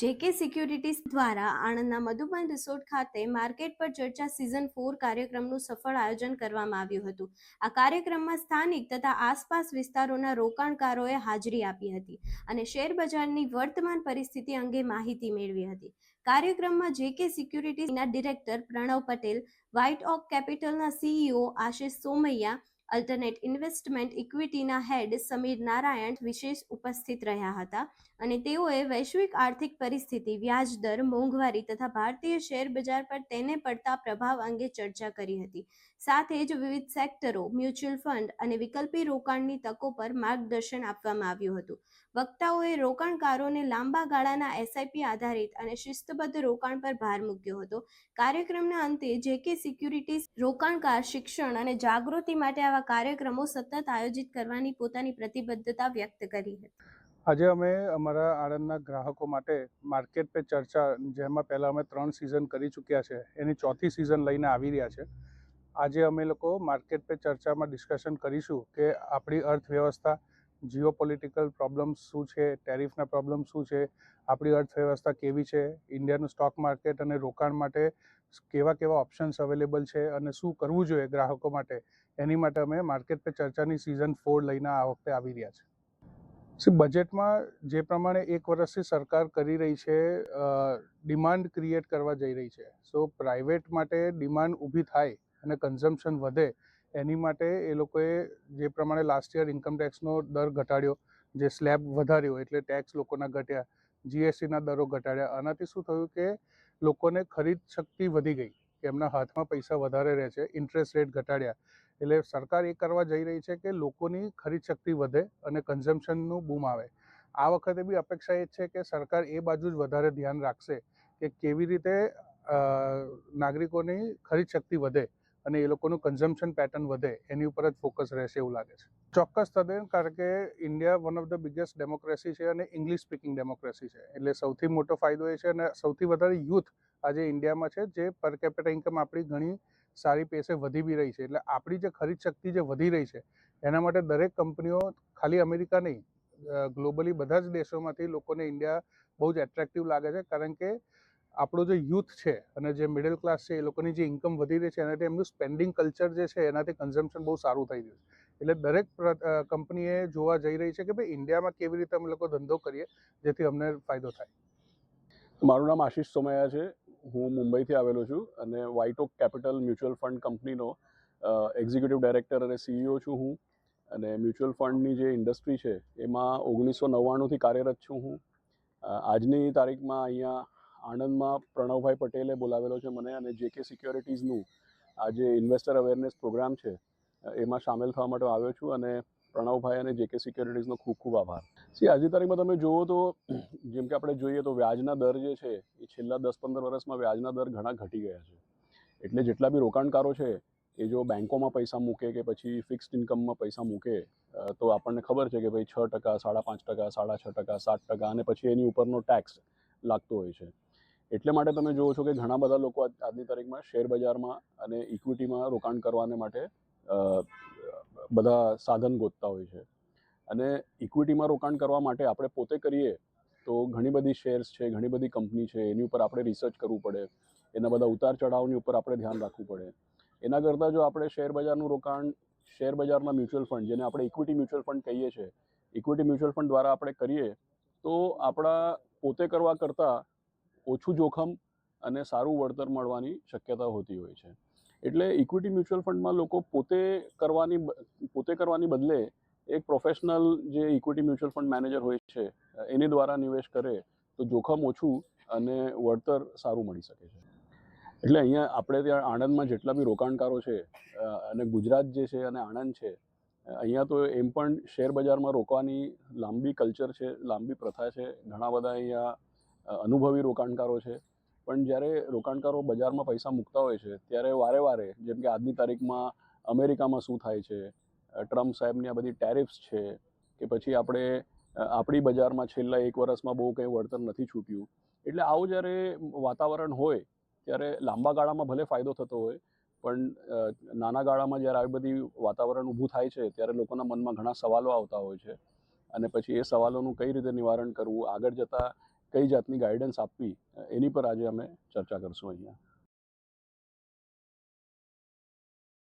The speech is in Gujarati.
જેકે સિક્યુરિટીઝ દ્વારા આણંદના મધુબન રિસોર્ટ ખાતે માર્કેટ પર ચર્ચા સિઝન ફોર કાર્યક્રમનું સફળ આયોજન કરવામાં આવ્યું હતું. આ કાર્યક્રમમાં સ્થાનિક તથા આસપાસ વિસ્તારોના રોકાણકારોએ હાજરી આપી હતી અને શેર બજારની વર્તમાન પરિસ્થિતિ અંગે માહિતી મેળવી હતી. કાર્યક્રમમાં JK સિક્યુરિટીઝના director Pranav Patel, white oak કેપિટલના CEO Ashish Somaiya, alternate investment ઇક્વિટીના head Sameer Narayan વિશેષ ઉપસ્થિત રહ્યા હતા. અને તેઓએ વૈશ્વિક આર્થિક પરિસ્થિતિ, વ્યાજ દર, મોંઘવારી તથા ભારતીય શેર બજાર પર તેને પડતા પ્રભાવ અંગે ચર્ચા કરી હતી. સાથે જ વિવિધ સેક્ટરો, મ્યુચ્યુઅલ ફંડ અને વિકલ્પી રોકાણની તકો પર માર્ગદર્શન આપવામાં આવ્યું હતું. વક્તાઓએ રોકાણકારોને લાંબા ગાળાના એસઆઈપી આધારિત અને શિસ્તબદ્ધ રોકાણ પર ભાર મૂક્યો હતો. કાર્યક્રમના અંતે જે કે સિક્યુરિટીઝ, રોકાણકાર, શિક્ષણ અને જાગૃતિ માટે આવા કાર્યક્રમો સતત આયોજિત કરવાની પોતાની પ્રતિબદ્ધતા વ્યક્ત કરી હતી. આજે અમે અમારા આણંદના ગ્રાહકો માટે માર્કેટ પે ચર્ચા, જેમાં પહેલાં અમે ત્રણ સિઝન કરી ચૂક્યા છે, એની ચોથી સિઝન લઈને આવી રહ્યા છે. આજે અમે લોકો માર્કેટ પે ચર્ચામાં ડિસ્કશન કરીશું કે આપણી અર્થવ્યવસ્થા જીઓ પોલિટિકલ પ્રોબ્લેમ્સ શું છે ટેરિફના પ્રોબ્લેમ શું છે, આપણી અર્થવ્યવસ્થા કેવી છે ઇન્ડિયાનું સ્ટોક માર્કેટ અને રોકાણ માટે કેવા કેવા ઓપ્શન્સ અવેલેબલ છે અને શું કરવું જોઈએ ગ્રાહકો માટે, એની માટે અમે માર્કેટ પે ચર્ચાની સિઝન ફોર લઈને આ વખતે આવી રહ્યા છે. સી બજેટમાં જે પ્રમાણે એક વર્ષથી સરકાર કરી રહી છે ડિમાન્ડ ક્રિએટ કરવા જઈ રહી છે. સો પ્રાઇવેટ માટે ડિમાન્ડ ઊભી થાય અને કન્ઝમ્પશન વધે, એની માટે એ લોકોએ જે પ્રમાણે લાસ્ટ યર ઇન્કમ ટેક્સનો દર ઘટાડ્યો, જે સ્લેબ વધાર્યો એટલે ટેક્સ લોકોના ઘટ્યા જીએસટીના દરો ઘટાડ્યા, આનાથી શું થયું કે લોકોને ખરીદ શક્તિ વધી ગઈ, કે એમના હાથમાં પૈસા વધારે રહે છે ઇન્ટરેસ્ટ રેટ ઘટાડ્યા એટલે સરકાર એ કરવા જઈ રહી છે કે લોકોની ખરીદ શક્તિ વધે અને કન્ઝમ્પશનનું બૂમ આવે. આ વખતે બી અપેક્ષા એ છે કે સરકાર એ બાજુ જ વધારે ધ્યાન રાખશે કે કેવી રીતે નાગરિકોની ખરીદ શક્તિ વધે અને એ લોકોનું કન્ઝમ્પશન પેટર્ન વધે. એની ઉપર જ ફોકસ રહેશે એવું લાગે છે. ચોક્કસ તદ્દન કારણ કે India one of the biggest democracy છે અને ઇંગ્લિશ સ્પીકિંગ ડેમોક્રેસી છે. એટલે સૌથી મોટો ફાયદો એ છે અને સૌથી વધારે યુથ આજે ઇન્ડિયામાં છે, જે પર કેપિટા ઇન્કમ આપણી ઘણી સારી પેસે વધી બી રહી છે. એટલે આપણી જે ખરીદ શક્તિ જે વધી રહી છે, એના માટે દરેક કંપનીઓ ખાલી અમેરિકા નહીં ગ્લોબલી બધા જ દેશોમાંથી લોકોને ઇન્ડિયા બહુ જ એટ્રેક્ટિવ લાગે છે. કારણ કે આપણો જે યુથ છે અને જે મિડલ ક્લાસ છે, એ લોકોની જે ઇન્કમ વધી રહી છે, એનાથી એમનું સ્પેન્ડિંગ કલ્ચર જે છે, એનાથી કન્ઝમ્પશન બહુ સારું થઈ રહ્યું છે. એટલે દરેક કંપનીએ જોવા જઈ રહી છે કે ભાઈ ઇન્ડિયામાં કેવી રીતે અમે લોકો ધંધો કરીએ, જેથી અમને ફાયદો થાય. મારું નામ આશિષ સોમૈયા છે. હું મુંબઈથી આવેલો છું અને white oak capital mutual fund કંપનીનો એક્ઝિક્યુટિવ ડાયરેક્ટર અને સીઈઓ છું હું. અને મ્યુચ્યુઅલ ફંડની જે ઇન્ડસ્ટ્રી છે, એમાં ઓગણીસો નવ્વાણુંથી કાર્યરત છું હું. આજની તારીખમાં અહીંયા આણંદમાં પ્રણવભાઈ પટેલે બોલાવેલો છે મને અને જેકે સિક્યોરિટીઝનું આ જે ઇન્વેસ્ટર અવેરનેસ પ્રોગ્રામ છે એમાં સામેલ થવા માટે આવ્યો છું અને પ્રણવભાઈ અને જેકે સિક્યોરિટીઝનો ખૂબ ખૂબ આભાર. સી આજની તારીખમાં તમે જુઓ તો, જેમ કે આપણે જોઈએ તો વ્યાજના દર જે છે, એ છેલ્લા દસ પંદર વર્ષમાં વ્યાજના દર ઘણા ઘટી ગયા છે. એટલે જેટલા બી રોકાણકારો છે, એ જો બેંકોમાં પૈસા મૂકે કે પછી ફિક્સ્ડ ઇન્કમમાં પૈસા મૂકે તો આપણને ખબર છે કે ભાઈ છ ટકા, સાડા પાંચ ટકા, સાડા છ ટકા, સાત ટકા અને પછી એની ઉપરનો ટેક્સ લાગતો હોય છે. એટલે માટે તમે જુઓ છો કે ઘણા બધા લોકો આજની તારીખમાં શેર બજારમાં અને ઇક્વિટીમાં રોકાણ કરવાને માટે બધા સાધન ગોતતા હોય છે. અને ઇક્વિટીમાં રોકાણ કરવા માટે આપણે પોતે કરીએ તો ઘણી બધી શેર્સ છે, ઘણી બધી કંપની છે, એની ઉપર આપણે રિસર્ચ કરવું પડે, એના બધા ઉતાર ચઢાવની ઉપર આપણે ધ્યાન રાખવું પડે. એના કરતાં જો આપણે શેર બજારનું રોકાણ શેર બજારના મ્યુચ્યુઅલ ફંડ જેને આપણે ઇક્વિટી મ્યુચ્યુઅલ ફંડ કહીએ છીએ ઇક્વિટી મ્યુચ્યુઅલ ફંડ દ્વારા આપણે કરીએ તો આપણા પોતે કરવા કરતાં ઓછું જોખમ અને સારું વળતર મળવાની શક્યતા હોતી હોય છે. એટલે ઇક્વિટી મ્યુચ્યુઅલ ફંડમાં લોકો પોતે કરવાની પોતે કરવાની બદલે એક પ્રોફેશનલ જે ઇક્વિટી મ્યુચ્યુઅલ ફંડ મેનેજર હોય છે, એની દ્વારા નિવેશ કરે, તો જોખમ ઓછું અને વળતર સારું મળી શકે છે. એટલે અહીંયા આપણે ત્યાં આણંદમાં જેટલા બી રોકાણકારો છે અને ગુજરાત જે છે અને આણંદ છે, અહીંયા તો એમ પણ શેર બજારમાં રોકવાની લાંબી કલ્ચર છે, લાંબી પ્રથા છે, ઘણા બધા અહીંયા અનુભવી રોકાણકારો છે. પણ જ્યારે રોકાણકારો બજારમાં પૈસા મૂકતા હોય છે, ત્યારે વારે વારે, જેમ કે આજની તારીખમાં અમેરિકામાં શું થાય છે ટ્રમ્પ સાહેબની આ બધી ટેરિફ્સ છે, કે પછી આપણે આપણી બજારમાં છેલ્લા એક વર્ષમાં બહુ કંઈ વળતર નથી છૂટ્યું. એટલે આવું જ્યારે વાતાવરણ હોય, ત્યારે લાંબા ગાળામાં ભલે ફાયદો થતો હોય, પણ નાના ગાળામાં જ્યારે આવી બધી વાતાવરણ ઊભું થાય છે, ત્યારે લોકોના મનમાં ઘણા સવાલો આવતા હોય છે. અને પછી એ સવાલોનું કઈ રીતે નિવારણ કરવું, આગળ જતાં કઈ જાતની ગાઈડન્સ આપવી એની પર આજે અમે ચર્ચા કરશું અહીંયા.